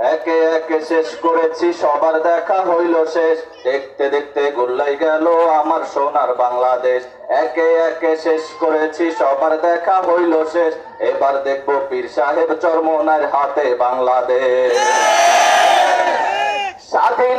একে একে শেষ করেছি, সবার দেখা হইল শেষ। দেখতে দেখতে গোল্লাই গেল আমার সোনার বাংলাদেশ। একে একে শেষ করেছি, সবার দেখা হইল শেষ। এবার দেখব পীর সাহেব চরমনার হাতে বাংলাদেশ।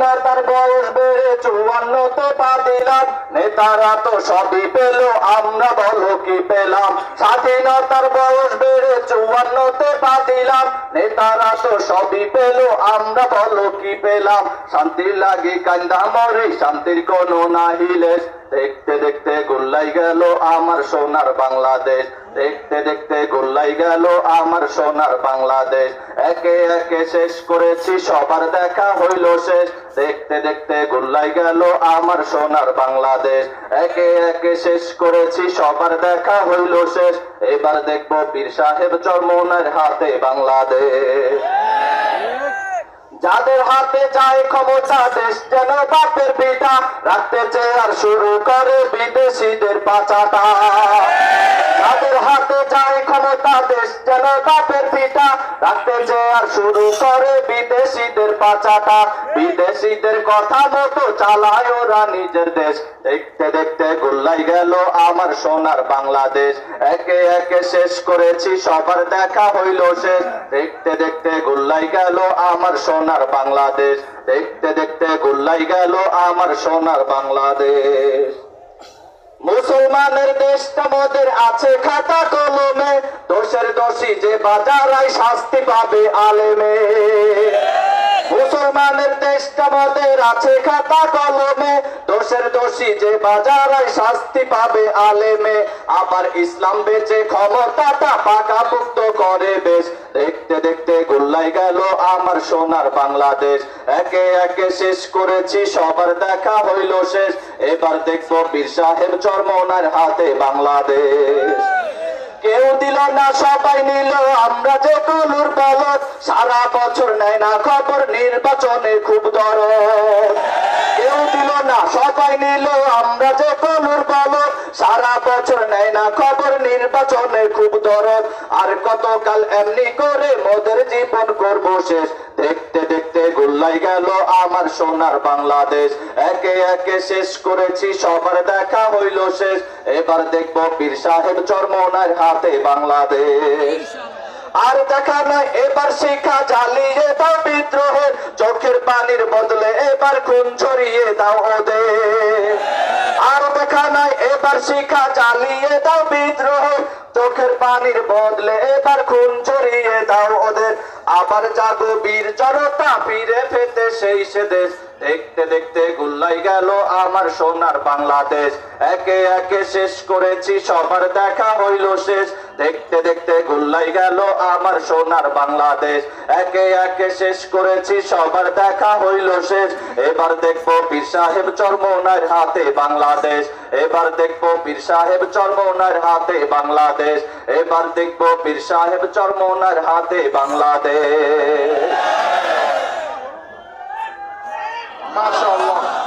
স্বাধীনতার বয়স বেড়ে চুয়ান্নতে পা দিলাম নেতারা তো সবই পেল, আমরা বলো কি পেলাম? স্বাধীনতার বয়স বেড়ে চুয়ান্নতে পা দিলাম নেতারা তো সবই পেল, আমরা বলো কি পেলাম? শান্তি লাগি কান্দা মরে, শান্তির কোনো নাহিলেশ দেখতে দেখতে গোল্লাই গেল আমার সোনার বাংলাদেশ। দেখতে দেখতে গোল্লাই গেল আমার সোনার বাংলাদেশ। একে একে শেষ করেছি, সবার দেখা হইল শেষ। দেখতে দেখতে গোল্লাই গেল আমার সোনার বাংলাদেশ। একে একে শেষ করেছি, সবার দেখা হইল শেষ। এবার দেখব পীর সাহেব চরমনের হাতে বাংলাদেশ। যাদের হাতে যায় ক্ষমতা, দেশ যেন বাপের পিতা রাখতে চেয়ে আর শুরু করে বিদেশিদের পাচাটা। যাদের হাতে যায় ক্ষমতা, দেশ যেন পিতা চেয়ে আর শুরু করে বিদেশিদের পাচাটা বিদেশিদের কথা মতো চালায় ওরা নিজের দেশ। দেখতে দেখতে গোল্লাই গেল আমার সোনার বাংলাদেশ। একে একে শেষ করেছি, সবার দেখা হইল শেষ। দেখতে দেখতে গোল্লাই গেল আমার সোনার বাংলাদেশ। দেখতে দেখতে গোল্লাই গেল আমার সোনার বাংলাদেশ। মুসলমানের দেশটা তোমাদের আছে খাতা কলমে। দোষের দোষী যে বাজারায় শাস্তি পাবে আলেমে। মুসলমানের দেশটা মোদের আছে খাতা কলমে। দোষের দোষী যে বাজারায় শাস্তি পাবে আলেমে। আবার ইসলাম বেচে ক্ষমতাটা পাকাপুক্ত করে বেশ। দেখতে দেখতে গোল্লাই গেল আমার সোনার বাংলাদেশ। একে একে শেষ করেছি, সবার দেখা হইল শেষ। এবার দেখব পীর সাহেব চরমনার হাতে বাংলাদেশ। কেউ দিল না, সবাই নিল। আমরা যে কলুর বলদ সারা বছর নেয় না খবর, নির্বাচনে খুব দরদ। কেউ দিল না, সবাই নিল। আমরা যে কলুর বলদ সারা বছর নেয় না খবর, নির্বাচনে খুব দরদ। আর কতকাল এমনি করে মোদের জীবন করব শেষ। দেখতে আমার সোনার বাংলাদেশ। একে একে শেষ করেছি, সবার দেখা হইল শেষ। এবার দেখব পীর সাহেব চরমনার হাতে বাংলাদেশ। আর দেখা নাই, এবার শিখা জ্বালিয়ে দাও বিদ্রোহের। চোখের পানির বদলে এবার খুন ছড়িয়ে দাও ওদের। নাই, এবার শিখা চালিয়ে দাও বিদ্রোহ। চোখের পানির বদলে এবার খুন ছড়িয়ে দাও ওদের। আবার জাগো বীর জনতা, ফিরে ফেতে সেই সে দেশ। দেখতে দেখতে গুল্লাই গেল আমার সোনার বাংলাদেশ। একে একে শেষ করেছি, সবার দেখা হইল শেষ। দেখতে দেখতে গুল্লাই গেল আমার সোনার বাংলাদেশ। একে একে শেষ করেছি, সবার দেখা হইল শেষ। এবার দেখব পীর সাহেব চরমনার হাতে বাংলাদেশ। এবার দেখব পীর সাহেব চরমনার হাতে বাংলাদেশ। এবার দেখব পীর সাহেব চরমনার হাতে বাংলাদেশ। মাশাআল্লাহ।